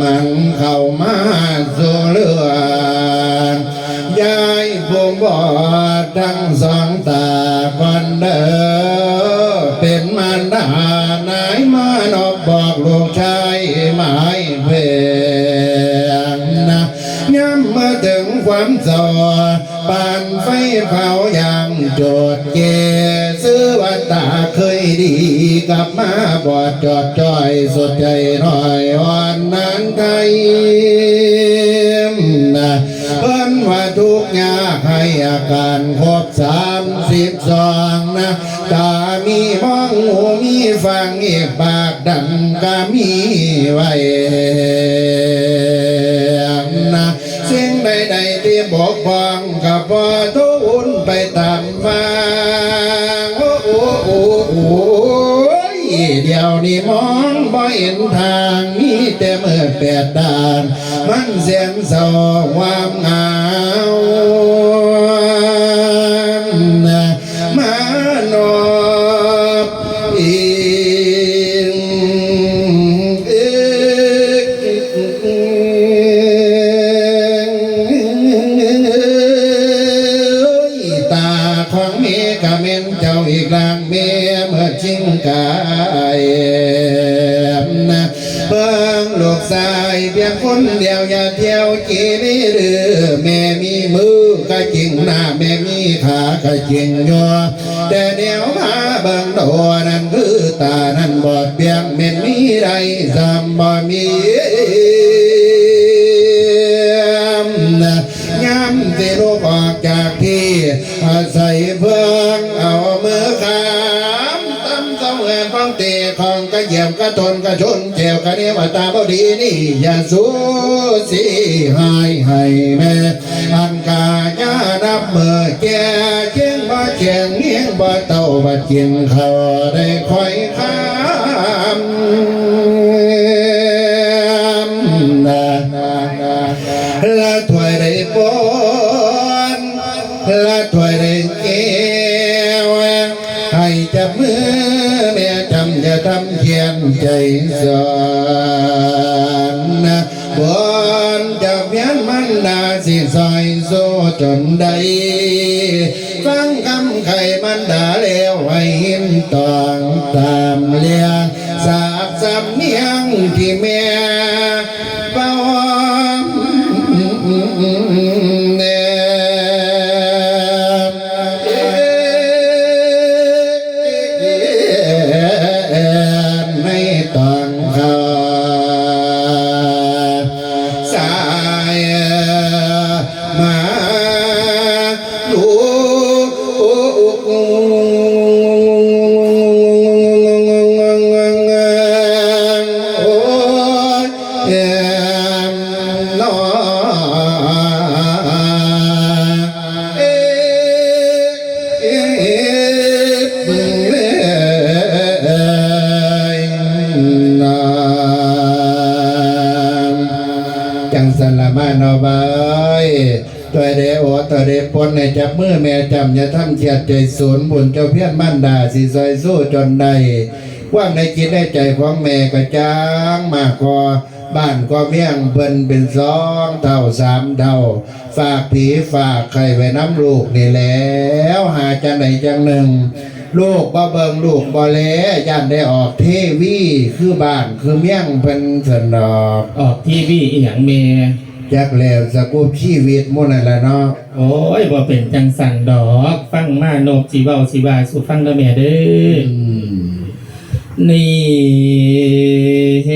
มันเข้ามาสู่เรือนยายผู้บอดทั้งสองตาก่อนเด้อเป็นมารดานายมานอบบอกลูกชายหมายเพงนะย้ำมาถึงความสอ ปานไฟเผาอย่างโจดเกซื้อวัตตาเคยดีกลับมาบอดจอดจอยสดใจหน่อยอ่อนนันไทยนะเพิ่นว่าทุกยาให้อาการครบสามสิบสองนะตามีมองหูมีฟังเอกปากดังก็มีไว้ พอทุนไปตามมาโอ้โอ้โอ้โอ้ยเดี๋ยวนี้มองบ่เห็นทางมีแต่เมื่อแปดด่านมันเสียงเศร้าความเหงา กายเบิ่งลูกชายเพียงคนเดียวอย่าเที่ยวจีนี่หรือแม่มีมือก็จริงหน้าแม่มีขาก็จริงยอแต่เดี๋ยวมาเบิ่งตัวนั้นคือตานั้นบอดเบียงเม็นมีไรจำบ่มีย้ำที่ลูกออกจากที่อาศัยเพื่อง กระทนกระชนเจียวกระเนียวตาบดีนี่อย่าสู้สิหายให้แม่อันกาญานับเมื่อแก่เชียงบ่เชียงเนียงบ่เต่าบ่กินข้าได้คอยข้ามนะละถวยได้ปนละถวยได้แก้วให้จับมือแม่จำอย่าทำ ใจสอนบนจะเพียนมันดาสิซอยโซจนใดฟังคำไขมันดาแล้วไว้ มา ดูโอ้ยแอมนอเอ๊ะเอ๊ะเบิ่งเลยนาจังสันละมาโนบายตัวเดโอตัวเดปนในจับมือแม่จำอย่าทำเฉียดใจศูนย์บุญเจ้าเพี้ยนบ้านดาสีซอยสู้จนใดความในจิตในใจของแม่ก็จางมากกว่าบ้านก็เมี่ยงเพิ่นเป็นสองเท่าสามเท่า ฝากผีฝากไข่ไว้น้ำลูกนี่แล้ว หาจังไหนจังหนึ่ง ลูกบ่เบิงลูกบ่แลย่านได้ออกเทวีคือบ้านคือเมี่ยงเพิ่นสนอก ออกทีวีอีหยังเม จักแล้วสกูปชีวิตหมุ่นนั่นแหละเนาะโอ้ยบ่เป็นจังสันดอก ฟังมาโนบสีเบาสีบายสู่ฟังเด้อแม่เด้ออืมนี่เห